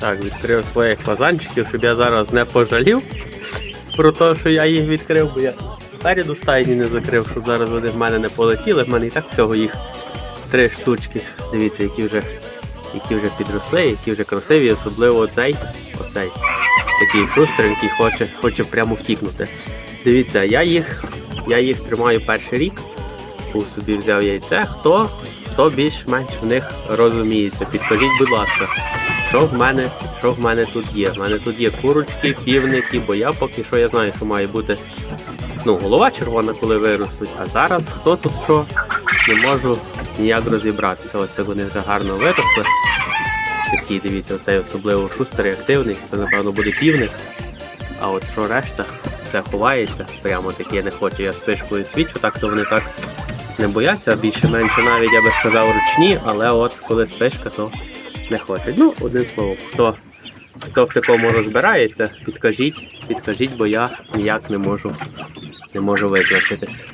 Так, відкрив своїх фазанчиків, щоб я зараз не пожалів про те, що я їх відкрив, бо я переду стайні не закрив, щоб зараз вони в мене не полетіли. В мене і так всього їх три штучки. Дивіться, які вже, які вже підросли, які вже красиві, особливо оцей, оцей. Такий шустренький, хоче, хоче прямо втікнути. Дивіться, я їх, я їх тримаю перший рік. Був собі взяв яйце. Хто, хто більш-менш в них розуміється? Підкажіть, будь ласка, що в мене, що в мене тут є? В мене тут є курочки, півники, бо я поки що я знаю, що має бути ну, голова червона, коли виростуть. А зараз хто тут що не можу ніяк розібратися. Ось так вони вже гарно виросли. Такий, дивіться, оцей особливо шустрий, активний, це напевно буде півник. А от що решта, це ховається, прямо таке не хочу. Я спишкою свічу, так то вони так не бояться, більше-менше навіть я би сказав ручні, але от коли спишка, то не хочуть. Ну, одним словом, хто, хто в такому розбирається, підкажіть, підкажіть, бо я ніяк не можу, не можу визначитись.